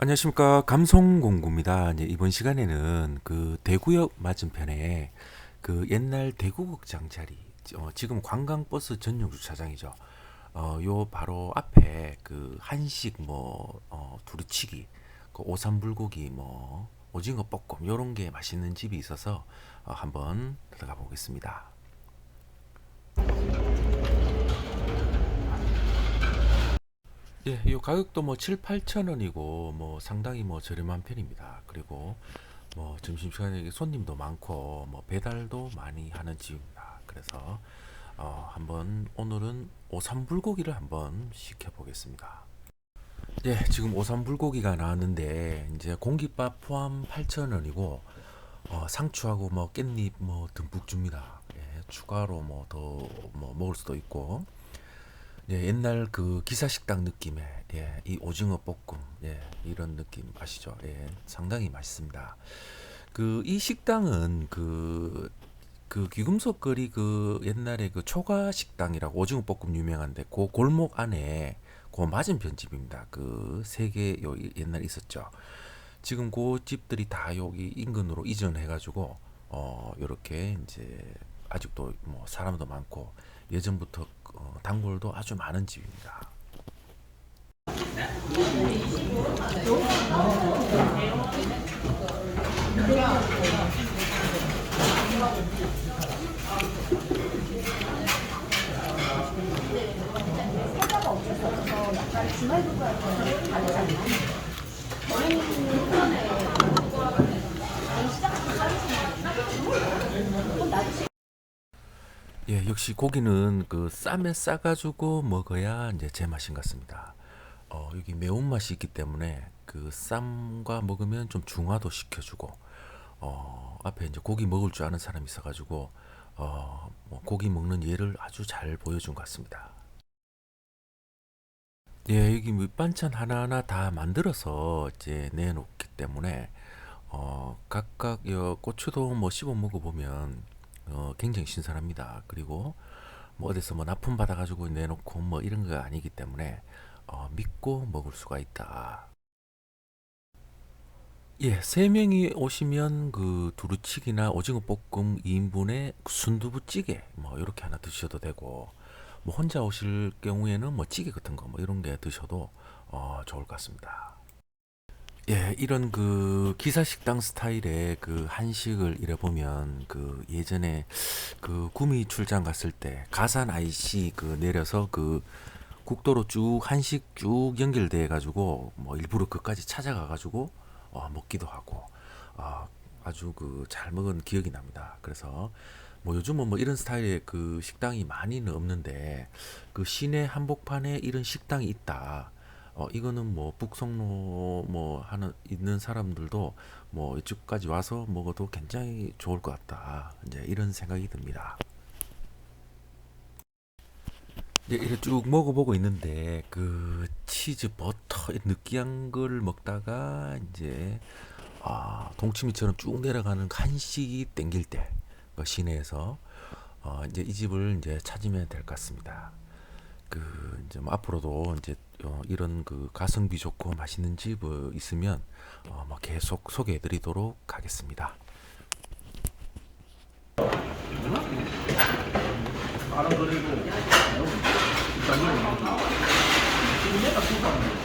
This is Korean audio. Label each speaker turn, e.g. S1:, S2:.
S1: 안녕하십니까 감성공구입니다. 이제 이번 시간에는 그 대구역 맞은편에 그 옛날 대구극장 자리 어, 지금 관광버스 전용 주차장이죠. 어, 요 바로 앞에 그 한식 뭐 어, 두루치기, 그 오삼 불고기 뭐 오징어 볶음 요런 게 맛있는 집이 있어서 어, 한번 들어가 보겠습니다. 예, 이 가격도 뭐 7, 8천 원이고 뭐 상당히 뭐 저렴한 편입니다. 그리고 뭐 점심시간에 손님도 많고 뭐 배달도 많이 하는 집입니다. 그래서 어 한번 오늘은 오삼 불고기를 한번 시켜 보겠습니다. 예, 지금 오삼 불고기가 나왔는데 이제 공깃밥 포함 8천 원이고 어 상추하고 뭐 깻잎 뭐 듬뿍 줍니다. 예, 추가로 뭐 더뭐 먹을 수도 있고 예, 옛날 그 기사식당 느낌의 예, 이 오징어 볶음 예, 이런 느낌 아시죠? 예, 상당히 맛있습니다. 그 이 식당은 그 그 귀금속 거리 그 옛날에 그 초가 식당이라고 오징어 볶음 유명한데 그 골목 안에 그 맞은편 집입니다. 그 세 개 요 옛날 있었죠. 지금 그 집들이 다 여기 인근으로 이전해 가지고 어 요렇게 이제 아직도 뭐 사람도 많고 예전부터 어, 단골도 아주 많은 집입니다. 예, 역시 고기는 그 쌈에 싸가지고 먹어야 이제 제맛인 것 같습니다. 어, 여기 매운맛이 있기 때문에 그 쌈과 먹으면 좀 중화도 시켜주고, 어, 앞에 이제 고기 먹을 줄 아는 사람이 있어가지고, 어, 뭐 고기 먹는 예를 아주 잘 보여준 것 같습니다. 예, 여기 밑반찬 하나하나 다 만들어서 이제 내놓기 때문에, 어, 각각 여 고추도 뭐 씹어 먹어보면, 어, 굉장히 신선합니다. 그리고 뭐 어디서 뭐 납품 받아가지고 내놓고 뭐 이런 거 아니기 때문에 어, 믿고 먹을 수가 있다. 예, 세 명이 오시면 그 두루치기나 오징어 볶음 2인분에 순두부찌개 뭐 이렇게 하나 드셔도 되고 뭐 혼자 오실 경우에는 뭐 찌개 같은 거 뭐 이런 게 드셔도 어, 좋을 것 같습니다. 예, 이런 그 기사 식당 스타일의 그 한식을 이래 보면 그 예전에 그 구미 출장 갔을 때 가산 IC 그 내려서 그 국도로 쭉 한식 쭉 연결돼 가지고 뭐 일부러 그까지 찾아가 가지고 어, 먹기도 하고 어, 아주 그 잘 먹은 기억이 납니다. 그래서 뭐 요즘은 뭐 이런 스타일의 그 식당이 많이는 없는데 그 시내 한복판에 이런 식당이 있다. 어, 이거는 뭐 북성로 뭐 하는 있는 사람들도 뭐 이쪽까지 와서 먹어도 굉장히 좋을 것 같다. 이제 이런 생각이 듭니다. 이제 이렇게 쭉 먹어보고 있는데 그 치즈 버터 이 느끼한 걸 먹다가 이제 아, 동치미처럼 쭉 내려가는 한식이 땡길 때 그 시내에서 어, 이제 이 집을 이제 찾으면 될 것 같습니다. 그 이제 뭐 앞으로도 이제 어, 이런 그 가성비 좋고 맛있는 집 어, 있으면 어, 뭐 계속 소개해드리도록 하겠습니다.
S2: 음?